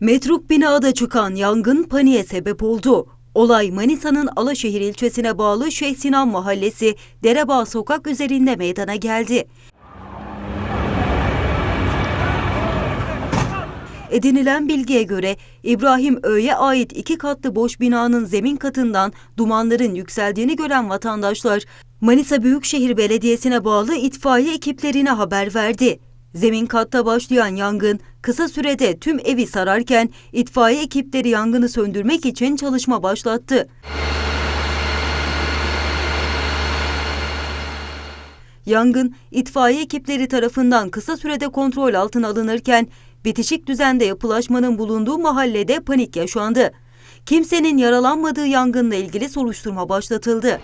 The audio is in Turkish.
Metruk binada çıkan yangın paniğe sebep oldu. Olay Manisa'nın Alaşehir ilçesine bağlı Şeyh Sinan Mahallesi Derebağ Sokak üzerinde meydana geldi. Edinilen bilgiye göre İbrahim Öğe'ye ait iki katlı boş binanın zemin katından dumanların yükseldiğini gören vatandaşlar Manisa Büyükşehir Belediyesi'ne bağlı itfaiye ekiplerine haber verdi. Zemin katta başlayan yangın kısa sürede tüm evi sararken itfaiye ekipleri yangını söndürmek için çalışma başlattı. Yangın itfaiye ekipleri tarafından kısa sürede kontrol altına alınırken bitişik düzende yapılaşmanın bulunduğu mahallede panik yaşandı. Kimsenin yaralanmadığı yangınla ilgili soruşturma başlatıldı.